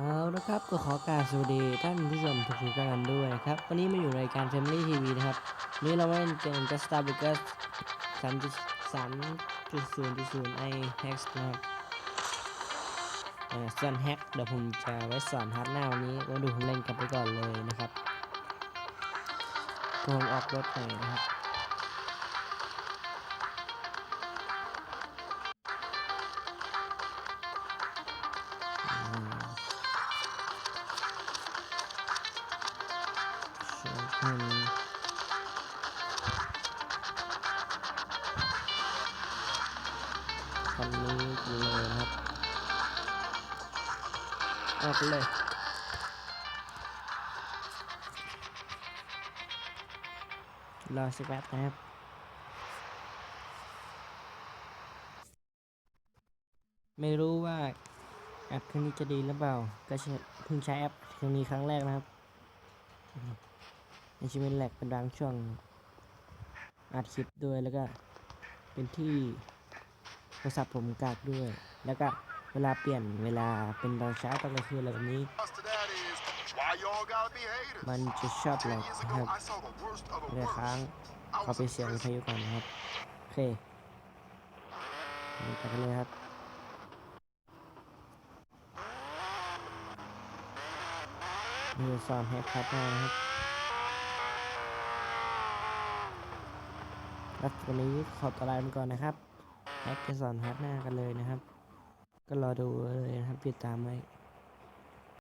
เอาละครับก็ขอกรารสวัสดีท่านผู้ชมทุกท่านด้วยนะครับ วันนี้มาอยู่รายการ Family TV นะครับวันนี้เรามาเล่นเกม Just Star Breakers 3.3.0.0 i Hex นะครับส่วน Hack เดี๋ยวผมจะไว้สอนฮาร์ดหน้าวันนี้ไว้ดูผมเล่นกันไปก่อนเลยนะครับก็ผมออกรถหน่อยนะครับ คุณคันนี้เลยนะครับออกเลยรอสักแป๊บนะครับไม่รู้ว่าแอปเครื่องนี้จะดีหรือเปล่า ก็เพิ่งใช้แอปเครื่องนี้ครั้งแรกนะครับ ในชีวิตแหลกเป็นบางช่วงอัดคลิปด้วยแล้วก็เป็นที่โทรศัพท์ผมกากด้วย แล้วก็เวลาเปลี่ยนเวลาเป็นตอนเช้าตอนกลางคืนอะไรแบบนี้ มันจะชอบแหล Ten กนะครับเรือค้างขอไปเสียงวิท prison. ยุก่อนนะครับ โอเคไปกันเลยครับนี่จะสอนให้พัดหน้านะครับ แล้ววันนี้ขอตัวลาไปก่อนนะครับแฮกจะสอนฮาร์ดหน้ากันเลยนะครับ ก็รอดูเลยนะครับติดตามไว้